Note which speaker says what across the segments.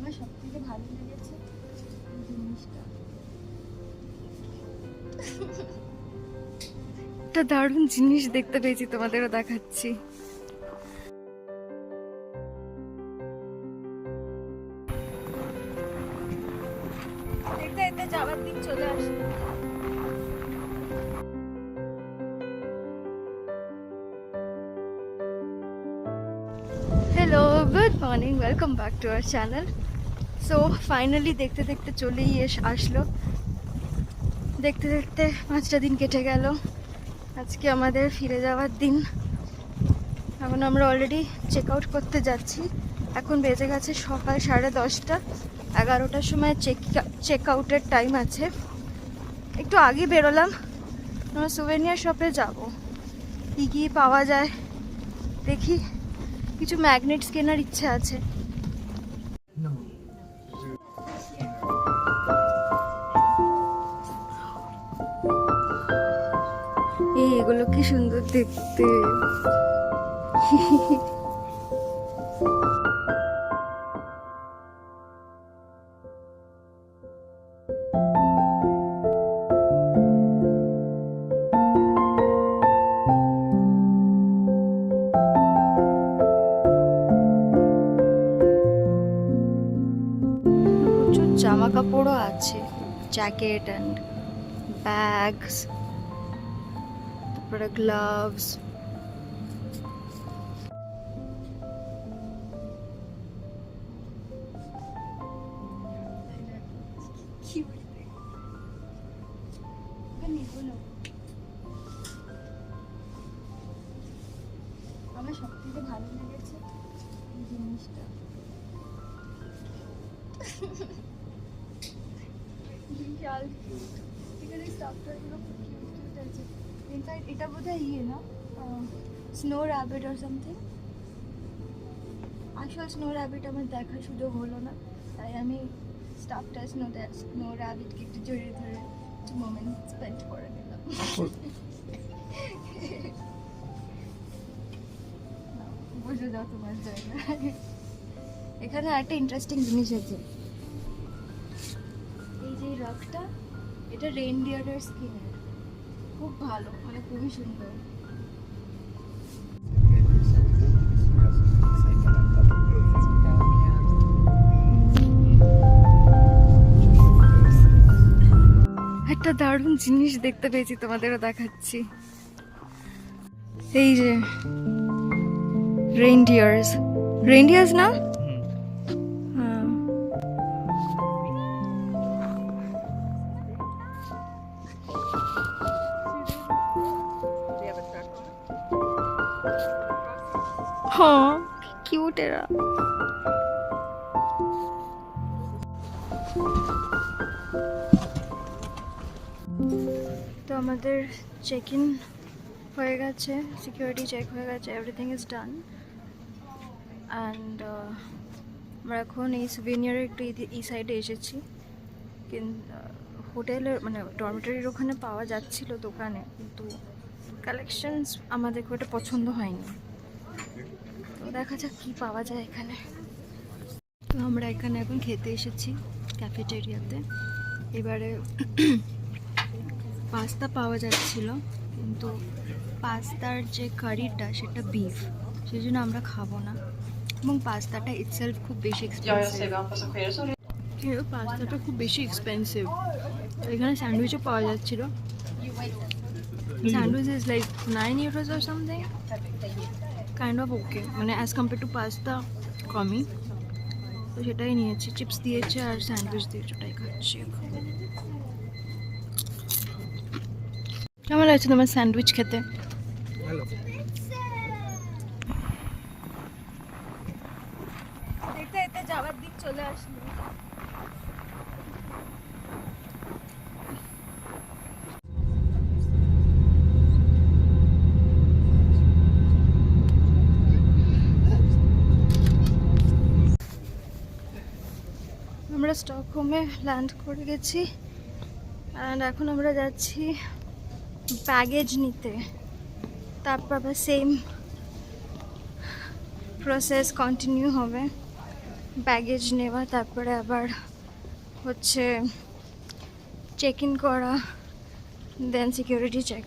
Speaker 1: আমার সব থেকে ভালো লেগেছে জিনিসটা।
Speaker 2: একটা দারুণ জিনিস দেখতে পেয়েছি তোমাদেরও দেখাচ্ছি।
Speaker 1: দেখতে দেখতে যাওয়ার দিন চলে
Speaker 2: hello good morning welcome back to our channel so finally দেখতে দেখতে চলেই এস, আসলো। দেখতে দেখতে পাঁচটা দিন কেটে গেল। আজকে আমাদের ফিরে যাওয়ার দিন। এখন আমরা অলরেডি চেক আউট করতে যাচ্ছি। এখন বেজে গেছে সকাল সাড়ে দশটা। এগারোটার সময় চেক চেক আউটের টাইম আছে। একটু আগে বেরোলাম। আমরা সুভেনিয়ার শপে যাব। কী কী পাওয়া যায়? দেখি। কিছু ম্যাগনেটস কেনার ইচ্ছে আছে। এই কি সুন্দর দেখতে। জামা কাপড়ও আছে জ্যাকেট অ্যান্ড ব্যাগস তারপরে গ্লাভস
Speaker 1: আমার সব থেকে ভালো লেগেছে এই জিনিসটা। বিশাল এখানে স্টাফটারগুলো খুব কিউট কিউট এটা বোধহয় ইয়ে না? স্নো র্যাবিট অর সামথিং আসল স্নো র্যাবিট আমার দেখার সুযোগ হলো না। তাই আমি স্টাফটা স্নো স্নো র্যাবিটকে একটু জড়িয়ে ধরে একটু মোমেন্ট স্পেন্ড করে নিলাম। বুঝে যাও তোমার জায়গা। এখানে একটা ইন্টারেস্টিং জিনিস আছে। এই যে রকটা এটা রেনডিয়ারের স্কিনের খুব ভালো মানে খুবই সুন্দর।
Speaker 2: একটা দারুণ জিনিস দেখতে পেয়েছি তোমাদেরও দেখাচ্ছি। এই যে রেইনডিয়ার্স রেইনডিয়ার্স না? হ্যাঁ। কিউট এরা। তো আমাদের চেক ইন হয়ে গেছে সিকিউরিটি চেক হয়ে গেছে এভরিথিং ইজ ডান অ্যান্ড আমরা এখন এই সুভিনিয়ারের একটু এই- সাইডে এসেছি। কিন্তু হোটেলের মানে ডরমেটারির ওখানে পাওয়া যাচ্ছিল দোকানে কিন্তু কালেকশনস আমাদের খুব একটা পছন্দ হয়নি। দেখা যাক কী পাওয়া যায় এখানে। তো আমরা এখানে এখন খেতে এসেছি ক্যাফেটেরিয়াতে এবারে পাস্তা পাওয়া যাচ্ছিল কিন্তু পাস্তার যে কারিটা সেটা বিফ সেই জন্য আমরা খাব না। এবং পাস্তাটা ইটসেলফ খুব বেশি এক্সপেন্সিভ পাস্তাটা খুব বেশি এক্সপেন্সিভ এখানে স্যান্ডউইচও পাওয়া যাচ্ছিল। Sandwich is like nine euros or something kind of okay মানে অ্যাজ কম্পেয়ার টু পাস্তা কমই। তো সেটাই নিয়েছি। চিপস দিয়েছে আর স্যান্ডউইচ দিয়েছে ওটাই খাচ্ছি এখন। কেমন লাগছে তোমার স্যান্ডউইচ খেতে?
Speaker 1: যাওয়ার চলে আসলো।
Speaker 2: আমরা স্টকহোমে ল্যান্ড করে গেছি। অ্যান্ড এখন আমরা যাচ্ছি ব্যাগেজ নিতে। তারপর আবার সেম প্রসেস কন্টিনিউ হবে। ব্যাগেজ নেওয়া, তারপরে আবার হচ্ছে চেক ইন করা দেন সিকিউরিটি চেক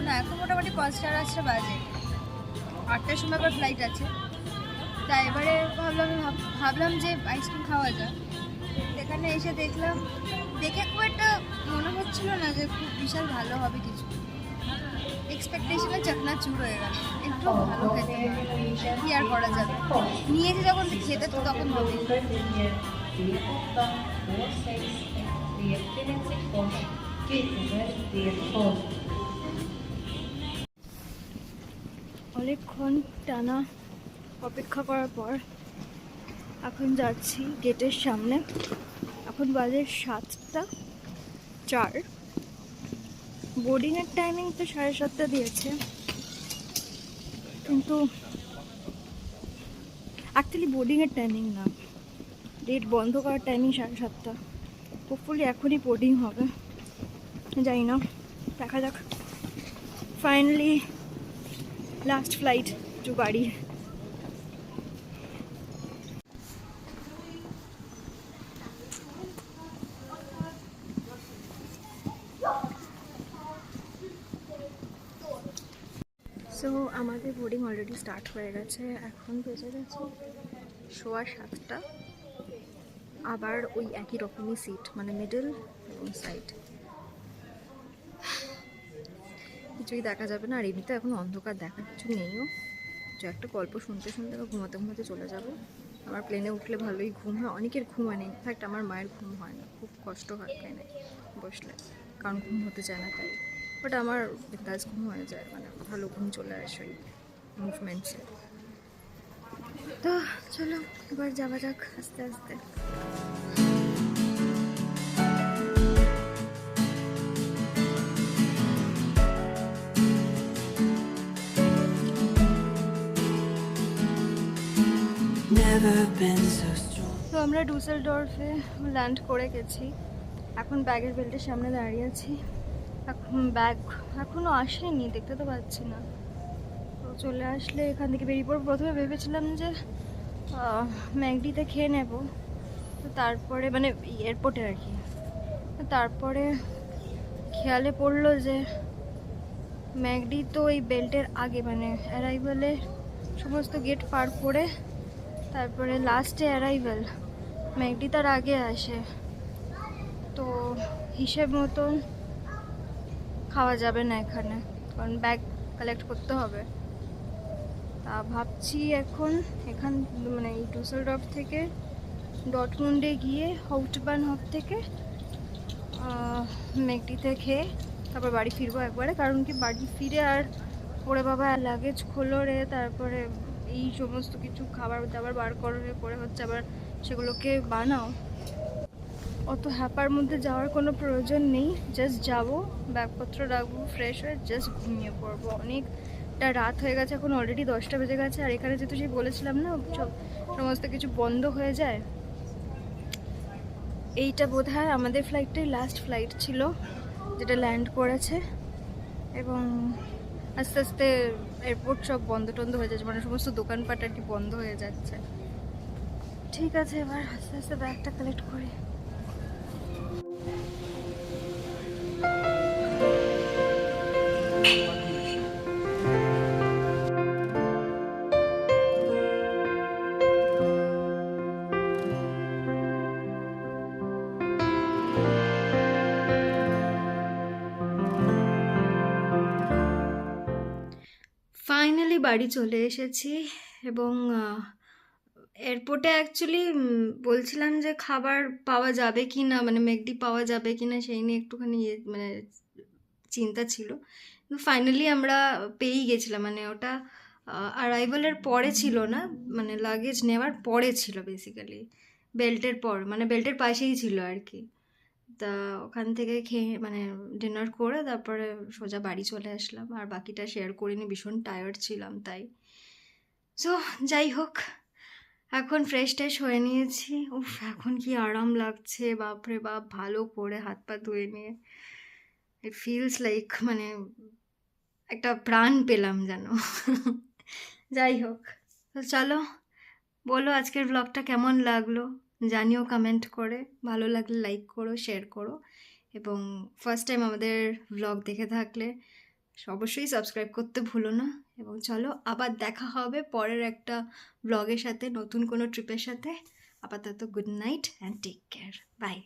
Speaker 2: না, এখন মোটামুটি পাঁচটা রাতটা বাজে। আটটার সময় আবার ফ্লাইট আছে। তাই এবারে ভাবলাম, ভাব- ভাবলাম যে আইসক্রিম খাওয়া যায় এখানে এসে দেখলাম, দেখে খুব একটা মনে হচ্ছিল না যে খুব বিশাল ভালো হবে কিছু। এক্সপেকটেশনে চাকনা চুর হয়ে গেল। একটু ভালো খেতে কি আর করা যাবে? নিয়েছে যখন, খেতে তো তখন হবে। অনেকক্ষণ টানা অপেক্ষা করার পর এখন যাচ্ছি গেটের সামনে। এখন বাজে সাতটা চার। বোর্ডিংয়ের টাইমিং তো সাড়ে সাতটা দিয়েছে। কিন্তু অ্যাকচুয়ালি বোর্ডিংয়ের টাইমিং না। ডেট বন্ধ করার টাইমিং সাড়ে সাতটা। হোপফুলি এখনই বোর্ডিং হবে। জানি না। দেখা যাক। ফাইনালি লাস্ট ফ্লাইট টু বাড়ি সো আমাদের বোর্ডিং অলরেডি স্টার্ট হয়ে গেছে। এখন বেজে গেছে সোয়া সাতটা। আবার ওই একই রকমই সিট মানে মিডল এবং সাইড কিছুই দেখা যাবে না, আর এমনিতে এখন অন্ধকার দেখা কিছু নেইও যে একটা গল্প শুনতে শুনতে বা ঘুমাতে ঘুমাতে চলে যাব। আমার প্লেনে উঠলে ভালোই ঘুম হয়, অনেকের ঘুম হয় না ইনফ্যাক্ট আমার মায়ের ঘুম হয় না, খুব কষ্ট হয় প্লেনে বসলে, কারণ ঘুম হতে চায় না তাই। বাট আমার বিন্দাস ঘুম হয়ে যায় মানে ভালো ঘুম চলে আসে ওই মুভমেন্টসে তো চলো, এবার যাওয়া যাক আস্তে আস্তে। তো আমরা ডুসেল ডরফে ল্যান্ড করে গেছি। এখন ব্যাগের বেল্টের সামনে দাঁড়িয়ে আছি। এখন ব্যাগ এখনও আসেনি, দেখতে তো পাচ্ছি না। তো চলে আসলে এখান থেকে বেরিয়ে পড়ব। প্রথমে ভেবেছিলাম যে ম্যাগডিতে খেয়ে নেব। তো তারপরে মানে এয়ারপোর্টে আর কি। তারপরে খেয়ালে পড়ল যে, ম্যাগডি তো ওই বেল্টের আগে মানে অ্যারাইভালে সমস্ত গেট পার করে তারপরে লাস্টে অ্যারাইভেল ম্যাগডি তার আগে আসে। তো হিসেব মতন খাওয়া যাবে না এখানে, কারণ ব্যাগ কালেক্ট করতে হবে। তা ভাবছি এখন এখান মানে এই ডুসেলডর্ফ থেকে ডটমুন্ডে গিয়ে হাউটবান হব থেকে ম্যাগডিতে খেয়ে তারপর বাড়ি ফিরবো একবারে। কারণ কি বাড়ি ফিরে আর ওরে বাবা লাগেজ খোলো রে, তারপরে এই সমস্ত কিছু খাবার দাবার বার করো রে পরে হচ্ছে আবার সেগুলোকে বানাও। অত হ্যাপার মধ্যে যাওয়ার কোনো প্রয়োজন নেই। জাস্ট যাব, ব্যাগপত্র রাখব ফ্রেশ হয়ে জাস্ট ঘুমিয়ে পড়ব। অনেকটা রাত হয়ে গেছে, এখন অলরেডি দশটা বেজে গেছে। আর এখানে যেহেতু সেই বলেছিলাম না, সব সমস্ত কিছু বন্ধ হয়ে যায়। এইটা বোধ হয় আমাদের ফ্লাইটটাই লাস্ট ফ্লাইট ছিল, যেটা ল্যান্ড করেছে। এবং আস্তে আস্তে এয়ারপোর্ট সব বন্ধ টন্ধ হয়ে যাচ্ছে মানে সমস্ত দোকানপাট আর কি বন্ধ হয়ে যাচ্ছে। ঠিক আছে, এবার আস্তে আস্তে ব্যাগটা কালেক্ট করি। বাড়ি চলে এসেছি এবং এয়ারপোর্টে অ্যাকচুয়ালি বলছিলাম যে খাবার পাওয়া যাবে কি না মানে মেকডি পাওয়া যাবে কি না সেই নিয়ে একটুখানি ইয়ে মানে চিন্তা ছিল। কিন্তু ফাইনালি আমরা পেয়েই গেছিলাম মানে ওটা অ্যারাইভালের পরে ছিল না মানে লাগেজ নেওয়ার পরে ছিল বেসিক্যালি বেল্টের পর মানে বেল্টের পাশেই ছিল আর কি। তা ওখান থেকে খেয়ে মানে ডিনার করে তারপরে সোজা বাড়ি চলে আসলাম। আর বাকিটা শেয়ার করিনি, ভীষণ টায়ার্ড ছিলাম তাই। সো যাই হোক, এখন ফ্রেশ ট্রেশ হয়ে নিয়েছি। উফ, এখন কি আরাম লাগছে, বাপরে বাপ, ভালো করে হাত পা ধুয়ে নিয়ে। ইট ফিলস লাইক মানে একটা প্রাণ পেলাম যেন। যাই হোক, তো চলো, বলো আজকের ব্লগটা কেমন লাগল? জানিও কমেন্ট করে। ভালো লাগলে লাইক করো শেয়ার করো। এবং ফার্স্ট টাইম আমাদের ব্লগ দেখে থাকলে অবশ্যই সাবস্ক্রাইব করতে ভুলো না। এবং চলো, আবার দেখা হবে পরের একটা ব্লগের সাথে, নতুন কোনো ট্রিপের সাথে। আপাতত good night and take care bye